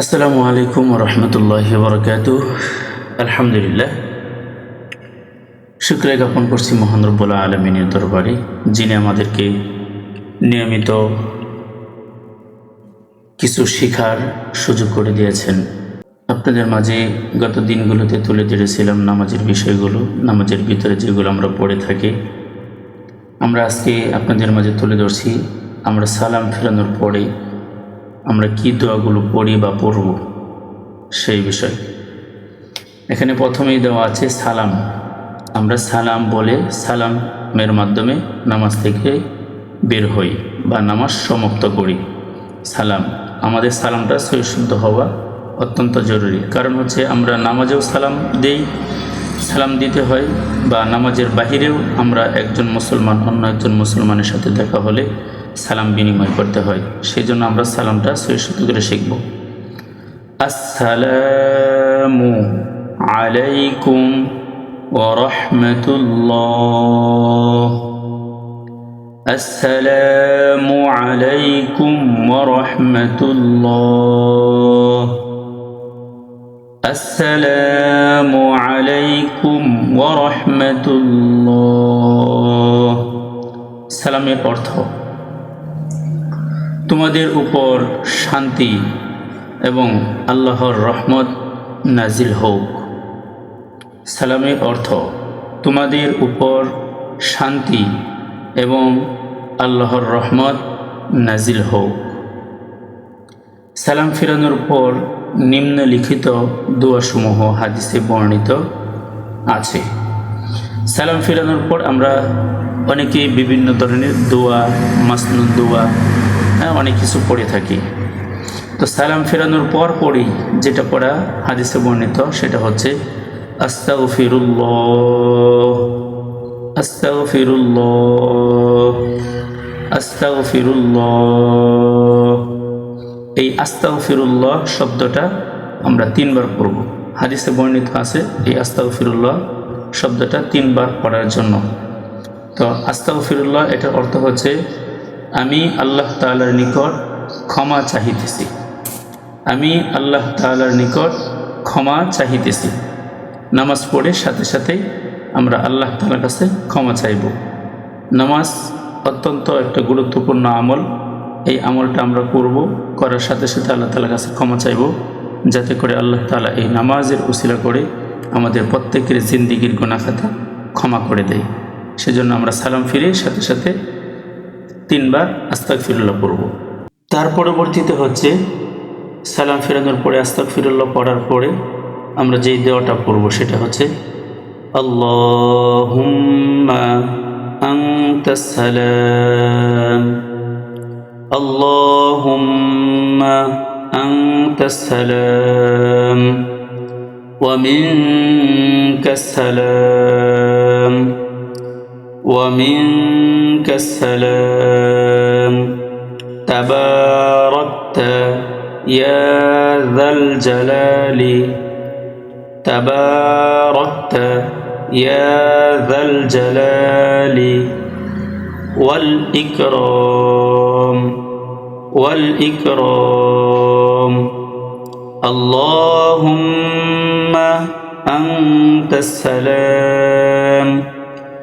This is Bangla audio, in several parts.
আসসালামু আলাইকুম রহমতুল্লাহ বরকাত আলহামদুলিল্লাহ। শুক্রিয়া জ্ঞাপন করছি মহান রব্বুল্লাহ আলমিনের দরবারে, যিনি আমাদেরকে নিয়মিত কিছু শেখার সুযোগ করে দিয়েছেন। আপনাদের মাঝে গত দিনগুলোতে তুলে ধরেছিলাম নামাজের বিষয়গুলো, নামাজের ভিতরে যেগুলো আমরা পড়ে থাকি। আমরা আজকে আপনাদের মাঝে তুলে ধরছি, আমরা সালাম ফেরানোর পরে আমরা কি দোয়াগুলো পড়ি বা পড়ব সেই বিষয়। এখানে প্রথমেই দেওয়া আছে সালাম। আমরা সালাম বলে সালামের মাধ্যমে নামাজ থেকে বের হই বা নামাজ সমাপ্ত করি। সালাম। আমাদের সালামটা সহিশুদ্ধ হওয়া অত্যন্ত জরুরি। কারণ হচ্ছে আমরা নামাজেও সালাম দেই, সালাম দিতে হয় বা নামাজের বাহিরেও আমরা একজন মুসলমান, অন্য একজন মুসলমানের সাথে দেখা হলে সালাম বিনিময় করতে হয়। সেই জন্য আমরা সালামটা সহিষ্ণুত করে শিখব। আসসালামু আলাইকুম ওরহমতুল্লাহ আসসালামু আলাইকুম ওরহমতুল্লাহ আসসালামু আলাইকুম ওরহমতুল্লাহ সালামের অর্থ তোমাদের উপর শান্তি এবং আল্লাহর রহমত নাজিল হোক। সালামের অর্থ, তোমাদের উপর শান্তি এবং আল্লাহর রহমত নাজিল হোক। সালাম ফেরানোর পর নিম্নলিখিত দোয়াসমূহ হাদিসে বর্ণিত আছে। সালাম ফেরানোর পর আমরা অনেকেই বিভিন্ন ধরনের দোয়া মাসনুদ দোয়া অনেক কিছু পড়ে থাকি। তো সালাম ফেরানোর পর পরই যেটা পড়া হাদিসে বর্ণিত, সেটা হচ্ছে আস্তাউ ফিরুল্লাহ আস্তাউ ফিরুল্লাহ আস্তাউ ফিরুল্লাহ এই আস্তাউ ফিরুল্লাহ শব্দটা আমরা তিনবার পড়ব। হাদিসে বর্ণিত আছে, এই আস্তাউ ফিরুল্লাহ শব্দটা তিনবার পড়ার জন্য। তো আস্তাউ ফিরুল্লাহ এটার অর্থ হচ্ছে আমি আল্লাহ তালার নিকট ক্ষমা চাহিতেছি। আমি আল্লাহ তালার নিকট ক্ষমা চাহিতেছি। নামাজ পড়ে সাথে সাথেই আমরা আল্লাহ তালার কাছে ক্ষমা চাইব। নামাজ অত্যন্ত একটা গুরুত্বপূর্ণ আমল। এই আমলটা আমরা করব, করার সাথে সাথে আল্লাহ তালার কাছে ক্ষমা চাইব, যাতে করে আল্লাহ তালা এই নামাজের উসিলা করে আমাদের প্রত্যেকের জিন্দিগির গোনাখাতা ক্ষমা করে দেয়। সেজন্য আমরা সালাম ফিরে সাথে সাথে তিনবার আস্তাক ফিরুল্লাহ পড়ব। তার পরবর্তীতে হচ্ছে সালাম ফেরানোর পরে আস্তাক ফিরুল্লাহ পড়ার পরে আমরা যেই দেওয়াটা পড়ব সেটা হচ্ছে আল্লাহ আংতাস ومنك السلام. تباركت يا ذا الجلال. تباركت يا ذا الجلال. والإكرام والإكرام. اللهم أنت السلام.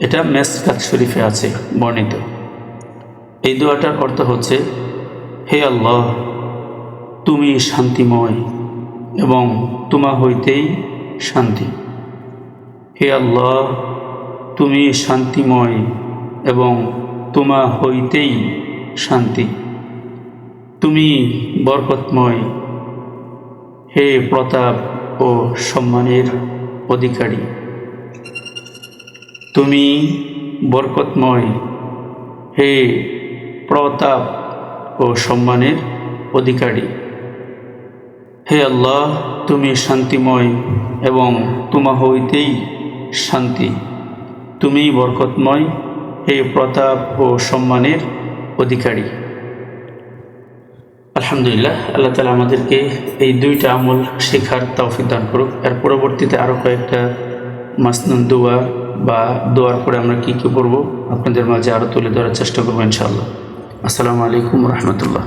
এটা মেসকাত শরীফে আছে, বর্ণিত। এই দোয়াটার অর্থ হচ্ছে, হে আল্লাহ, তুমি শান্তিময় এবং তোমা হইতেই শান্তি। হে আল্লাহ, তুমি শান্তিময় এবং তোমা হইতেই শান্তি। তুমি বরকতময়, হে প্রতাপ ও সম্মানের অধিকারী। তুমি বরকতময়। হে প্রতাপ ও সম্মানের অধিকারী। হে আল্লাহ, তুমি শান্তিময় এবং তোমা হইতেই শান্তি। তুমি বরকতময়, হে প্রতাপ ও সম্মানের অধিকারী। আলহামদুলিল্লাহ, আল্লাহ তালা আমাদেরকে এই দুইটা আমল শেখার তৌফিক দান করুক। এর পরবর্তীতে আরও কয়েকটা মাসনুন দোয়া বা দোয়ার পরে আমরা কী কী পড়ব আপনাদের মাঝে আরও তুলে ধরার চেষ্টা করব ইনশাআল্লাহ। আসসালামু আলাইকুম রহমতুল্লাহ।